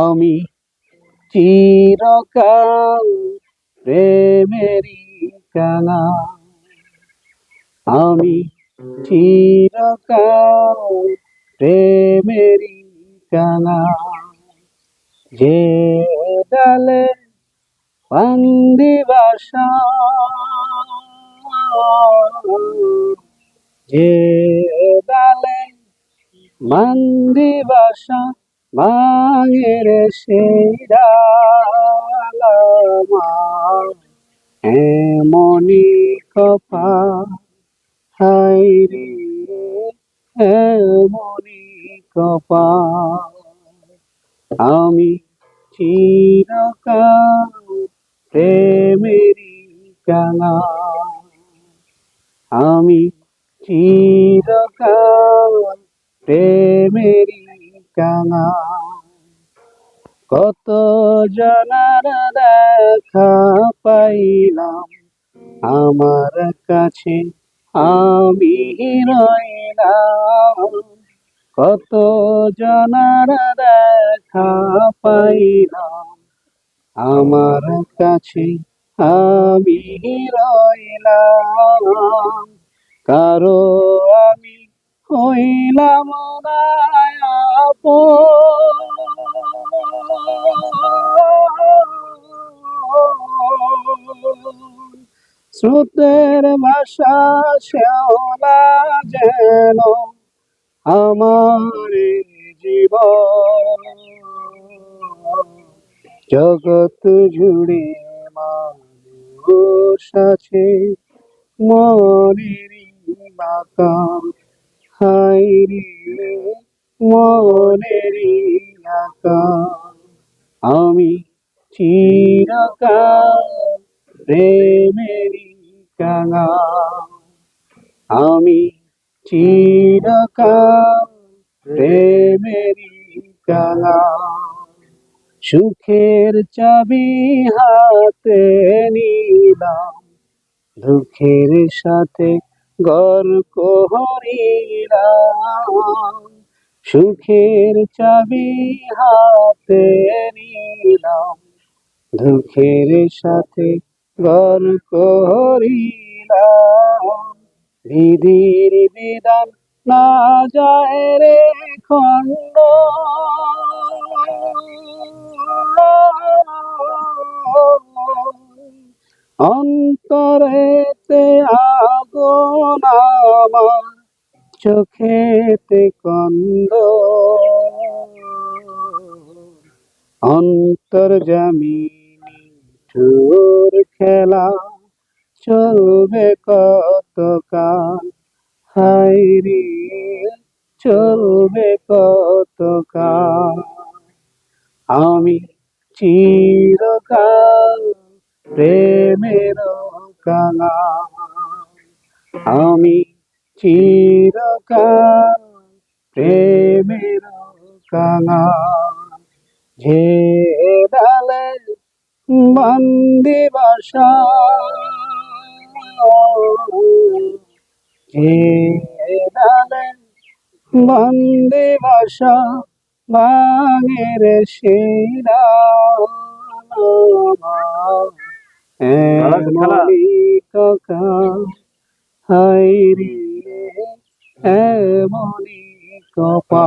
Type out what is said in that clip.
আমি চিরকাল প্রেমেরই কাঙা আমি চিরকাল প্রেমেরই কাঙা যে ডালে বন্দি বাসা, যে ডালে মন্দি বাসা মাঙের ডালামা এমনি কপা হাই রে, এমনি কপা। আমি চিরকাল প্রেমেরই কানা। আমি চিরকাল প্রেমেরই কানা। কত জনার দেখা পাইলাম। আমার কাছে আমি রইলাম। কত জনার দেখা পাইলাম। আমার কাছে আমি রইলাম। কারও আমি হইলাম না আপন। স্রোতের ভাষা শ্যাওলা যেন আমার জীবন। জগৎ জুড়ে মানুষ আছে, মনেরই মাকাম হাই রে মনেরই আকাম আমি চিরকাল প্রেমেরই কাঙা আমি চিরকাল প্রেমেরই কাঙা সুখের চাবি হাতে নিলাম। দুঃখের সাথে গর্ক হরিলাম। সুখের চাবি হাতে নিলাম। দুঃখের সাথে গর্ক হরিলাম বিধির বিধান না যায় রে খণ্ড। অন্তরেতে আগুন আমার, চোখেতে কন্দ। অন্তর জামিনী ঠুর খেলা চলবে কত কাল হাই রে, চলবে কত কাল আমি চিরকাল প্রেমের কাঙা আমি চিরকাল প্রেমের যে ডালে বন্দি বাসা ডালে বন্দি বাসা বাঙের কাকা হাই রে এমনি কপা